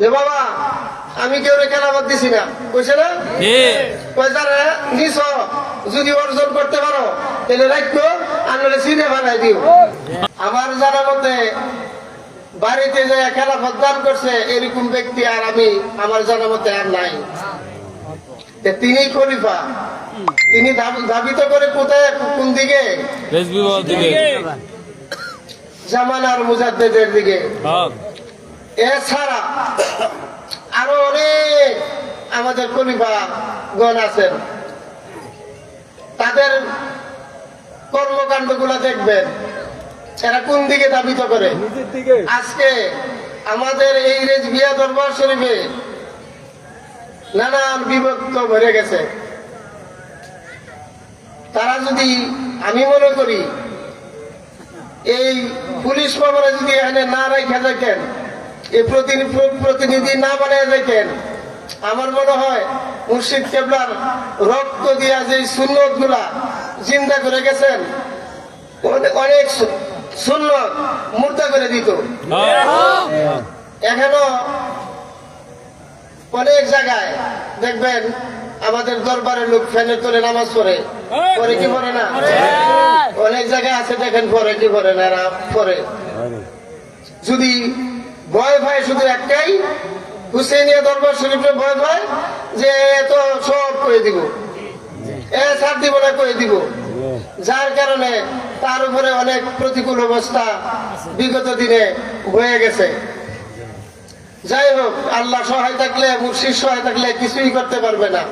যে বাবা আমি কেউ খেলাবাদ দিছি না? কইছে না? নিছ যদি অর্জন করতে পারো তাহলে রাখতো আনলে সিনে বানাই দিও। আমার জানা মতে বাড়িতে যে খেলাফত দান করছে এরকম ব্যক্তি আর আমি আমার জানা মতে আর নাই। তিনি খলিফা। তিনি ধাব- ধাবিত করে কোথায় কোন দিকে? জামান আর মুজাদ্দেদের দিকে। এছাড়া আরও অনেক আমাদের খলিফা গণ আছেন। তাদের কর্মকাণ্ডগুলা দেখবেন। এরা কোন দিকে দাবিত করে? আজকে আমাদের এই রেজ বিয়া দরবার শরীফে নানান বিভক্ত ভরে গেছে। তারা যদি আমি মনে করি এই পুলিশ ভবনে যদি এখানে না রেখে দেখেন প্রতিনিধি না বানিয়ে দেখেন। আমার মনে হয় মুর্শিদ কেবলার রক্ত দিয়া যে সুন্নতগুলা চিন্তা করে গেছেন, অনে- অনেক সুন্নত মুর্দা করে দিত। এখনও অনেক জায়গায় দেখবেন আমাদের দরবারের লোক ফ্যানের তোলে নামাজ পড়ে। পরে কি পড়ে না? অনেক জায়গায় আছে দেখেন পরে কি পড়ে না পরে যদি ভয় ভয় শুধু একটাই। হুসেনিয়া দরবার শরীফে ভয় ভয় যে এত সব করে দিব। এ ছাড় দিব না করে দিব। যার কারণে তার উপরে অনেক প্রতিকূল অবস্থা বিগত দিনে হয়ে গেছে। যাই হোক, আল্লাহ সহায় থাকলে, মুর্শিদ সহায় থাকলে কিছুই করতে পারবে না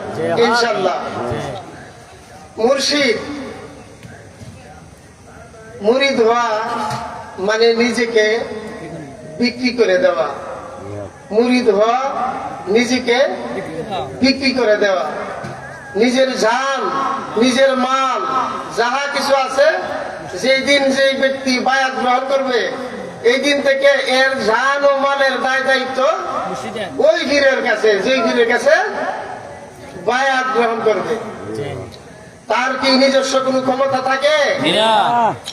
ইনশাল্লাহ মুর্শিদ, মুরিদ হওয়া মানে নিজেকে বিক্রি করে দেওয়া। মুরিদ হওয়া, নিজেকে বিক্রি করে দেওয়া। নিজের জান, নিজের মাল, যাহা কিছু আছে, যেই দিন যেই ব্যক্তি বায়াত গ্রহণ করবে, এই দিন থেকে এর জান ও মালের দায় দায়িত্ব ওই গিরের কাছে, যেই গিরের কাছে বায়াত গ্রহণ করবে। তার কি নিজস্ব কোনো ক্ষমতা থাকে?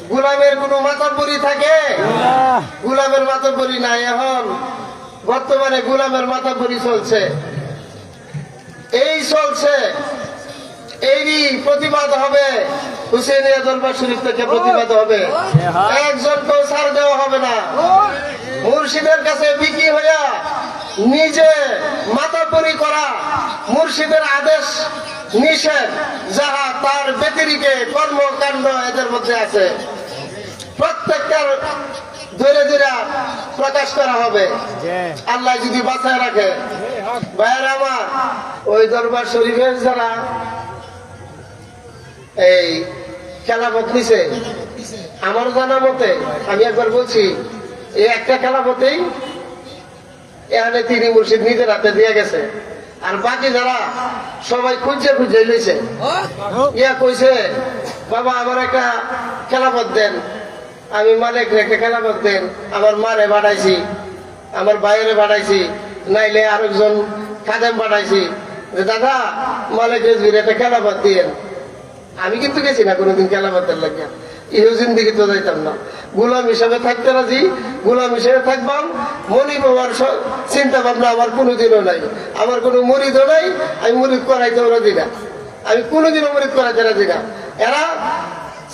গুলামের কোনো মাতাবরি থাকে? গুলামের মাতাবরি নাই এখন। বর্তমানে গুলামের মাতাবরি চলছে। এই চলছে। এরই প্রতিবাদ হবে। হুসেনিয়া দরবার শরীফ থেকে প্রতিবাদ হবে। একজনকেও ছাড় দেওয়া হবে না। মুর্শিদের কাছে বিক্রি হইয়া নিজে মাতাবরি করা মুর্শিদের আদেশ নিষেধ যাহা তার ব্যতিরিকে কর্মকাণ্ড এদের মধ্যে আছে। প্রত্যেকটার ধরে ধরে প্রকাশ করা হবে। আল্লাহ যদি বাঁচায় রাখে। ভাইয়ের আমার, ওই দরবার শরীফের যারা এই খেলাপথ নিছে, আমার জানা মতে, আমি একবার বলছি, এই একটা খেলাপথেই এখানে তিনি মুর্শিদ নিজের হাতে দিয়ে গেছে। আর বাকি যারা সবাই খুঁজে খুঁজে লইছে ইয়া কইছে, বাবা, আমার একটা খেলাপথ দেন। আমি মালিক রেখে খেলাপথ দেন। আমার মারে বাড়াইছি আমার বাইরে বাড়াইছি নাইলে আরেকজন খাদেম যে, দাদা, মালিক রেজবির একটা খেলাপথ দিয়েন। আমি কিন্তু গেছি না কোনোদিন খেলাপথের লাগিয়া ইহু জিন্দিগি তো যাইতাম না। গোলাম হিসাবে থাকতে রাজি গোলাম হিসাবে থাকবাম। মনি বাবার চিন্তা ভাবনা আমার কোনোদিনও নাই। আমার কোনো মরিদও নাই আমি মরিদ করাইতেও রাজি না। আমি কোনোদিনও মরিদ করাইতে রাজি না। এরা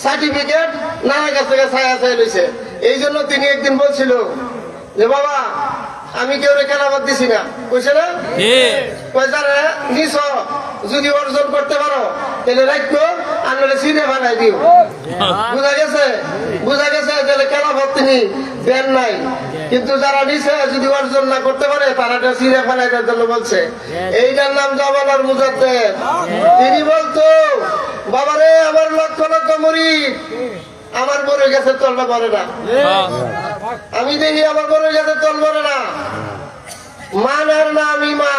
সার্টিফিকেট নানা কাছ থেকে ছায়া ছায়া লইছে। এই জন্য তিনি একদিন বলছিল যে বাবা আমি কেউ খেলাবাদ দিছি না। কইছে না? যারা নিছ। যদি অর্জন করতে পারো তাহলে রাখতো আনলে সিনে বানাই দিও। বুঝা গেছে? বুঝা গেছে তাহলে খেলাফত তিনি দেন নাই। কিন্তু যারা নিছে যদি অর্জন না করতে পারে তারা এটা সিনে ফেলাই দেওয়ার জন্য বলছে। এইটার নাম জামানার মুজাদ্দে তিনি বলতো বাবারে আমার লক্ষ লক্ষ মরি। আমার মরে গেছে তলটা মরে না। আমি দেখি আমার মরে গেছে তল মরে না। মানার নাম ইমান।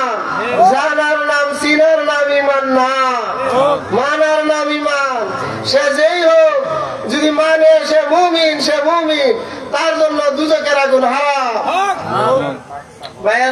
নাম মানার নাম ইমান সে যেই হোক যদি মানে সে মুমিন সে মুমিন তার জন্য দুজকের আগুন হা ভাইয়েরা